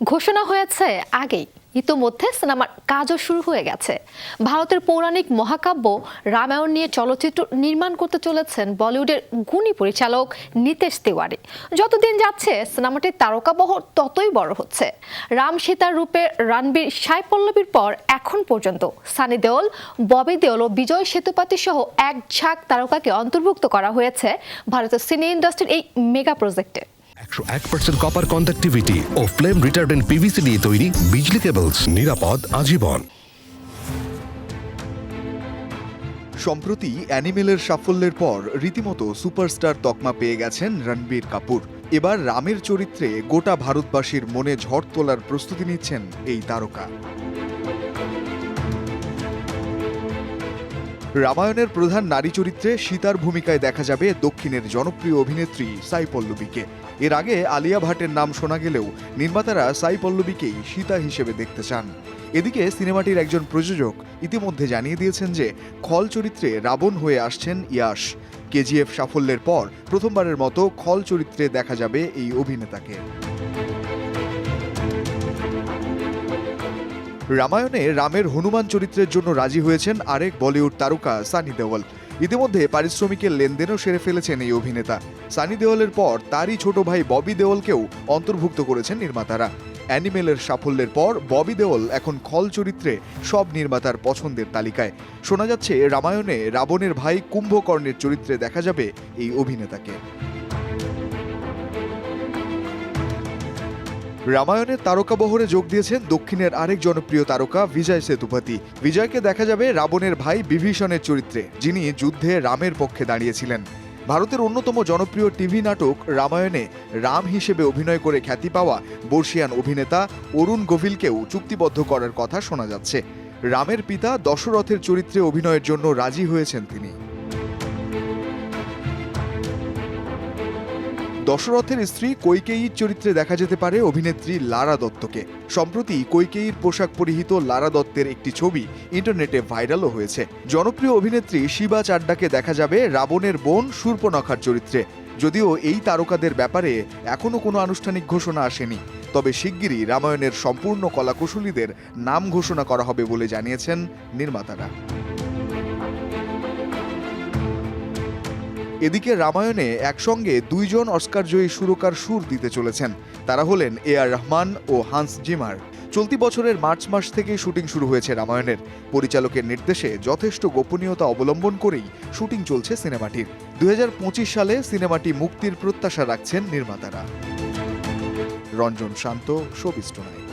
ঘোষণা হয়েছে আগেই। ইতোমধ্যে সিনেমার কাজও শুরু হয়ে গেছে। ভারতের পৌরাণিক মহাকাব্য রামায়ণ নিয়ে চলচ্চিত্র নির্মাণ করতে চলেছেন বলিউডের গুণী পরিচালক নিতেশ তিওয়ারি। যতদিন যাচ্ছে, সিনেমাটির তারকাবহর ততই বড় হচ্ছে। রাম সীতার রূপে রণবীর সাই পল্লবীর পর এখন পর্যন্ত সানি দেওল, ববি দেওল ও বিজয় সেতুপাতি সহ এক ঝাঁক তারকাকে অন্তর্ভুক্ত করা হয়েছে ভারতের সিনে ইন্ডাস্ট্রির এই মেগা প্রজেক্টে। পার্সেন্ট কপার কন্ডাক্টিভিটি ও ফ্লেম রিটার্ডেন্ট পিভিসি দিয়ে তৈরি বিজলি কেবলস নিরাপদ আজীবন। সম্প্রতি অ্যানিমেলের সাফল্যের পর রীতিমতো সুপারস্টার তকমা পেয়ে গেছেন রণবীর কাপুর। এবার রামের চরিত্রে গোটা ভারতবাসীর মনে ঝড় তোলার প্রস্তুতি নিচ্ছেন এই তারকা। রামায়ণের প্রধান নারী চরিত্রে সীতার ভূমিকায় দেখা যাবে দক্ষিণের জনপ্রিয় অভিনেত্রী সাই পল্লবীকে। এর আগে আলিয়া ভাটের নাম শোনা গেলেও নির্মাতারা সাই পল্লবীকেই সীতা হিসেবে দেখতে চান। এদিকে সিনেমাটির একজন প্রযোজক ইতিমধ্যে জানিয়ে দিয়েছেন যে, খল চরিত্রে রাবণ হয়ে আসছেন ইয়াশ। কেজিএফ সাফল্যের পর প্রথমবারের মতো খল চরিত্রে দেখা যাবে এই অভিনেতাকে। রামায়ণে রামের হনুমান চরিত্রের জন্য রাজি হয়েছেন আরেক বলিউড তারকা সানি দেওয়াল। ইতিমধ্যে পারিশ্রমিকের লেনদেনও সেরে ফেলেছেন এই অভিনেতা। সানি দেওয়ালের পর তারই ছোট ভাই ববি দেওয়ালকেও অন্তর্ভুক্ত করেছেন নির্মাতারা। অ্যানিমেলের সাফল্যের পর ববি দেওল এখন খল চরিত্রে সব নির্মাতার পছন্দের তালিকায়। শোনা যাচ্ছে, রামায়ণে রাবণের ভাই কুম্ভকর্ণের চরিত্রে দেখা যাবে এই অভিনেতাকে। রামায়ণের তারকাবহরে যোগ দিয়েছেন দক্ষিণের আরেক জনপ্রিয় তারকা বিজয় সেতুপতি। বিজয়কে দেখা যাবে রাবণের ভাই বিভীষণের চরিত্রে, যিনি যুদ্ধে রামের পক্ষে দাঁড়িয়েছিলেন। ভারতের অন্যতম জনপ্রিয় টিভি নাটক রামায়ণে রাম হিসেবে অভিনয় করে খ্যাতি পাওয়া বর্ষিয়ান অভিনেতা অরুণ গোভিলকেও চুক্তিবদ্ধ করার কথা শোনা যাচ্ছে। রামের পিতা দশরথের চরিত্রে অভিনয়ের জন্য রাজি হয়েছেন তিনি। দশরথের স্ত্রী কৈকেয়ীর চরিত্রে দেখা যেতে পারে অভিনেত্রী লারা দত্তকে। সম্প্রতি কৈকেয়ীর পোশাক পরিহিত লারা দত্তের একটি ছবি ইন্টারনেটে ভাইরালও হয়েছে। জনপ্রিয় অভিনেত্রী শিবা চাড্ডাকে দেখা যাবে রাবণের বোন শূর্পনখার চরিত্রে। যদিও এই তারকাদের ব্যাপারে এখনও কোনো আনুষ্ঠানিক ঘোষণা আসেনি। তবে শিগগিরই রামায়ণের সম্পূর্ণ কলাকুশলীদের নাম ঘোষণা করা হবে বলে জানিয়েছেন নির্মাতারা। এদিকে রামায়ণে একসঙ্গে দুইজন অস্কারজয়ী সুরকার সুর দিতে চলেছেন। তারা হলেন এ আর রহমান ও হান্স জিমার। চলতি বছরের মার্চ মাস থেকেই শুটিং শুরু হয়েছে রামায়ণের। পরিচালকের নির্দেশে যথেষ্ট গোপনীয়তা অবলম্বন করেই শুটিং চলছে সিনেমাটির। দুই হাজার পঁচিশ সালে সিনেমাটি মুক্তির প্রত্যাশা রাখছেন নির্মাতারা। রঞ্জন শান্ত টুনাইট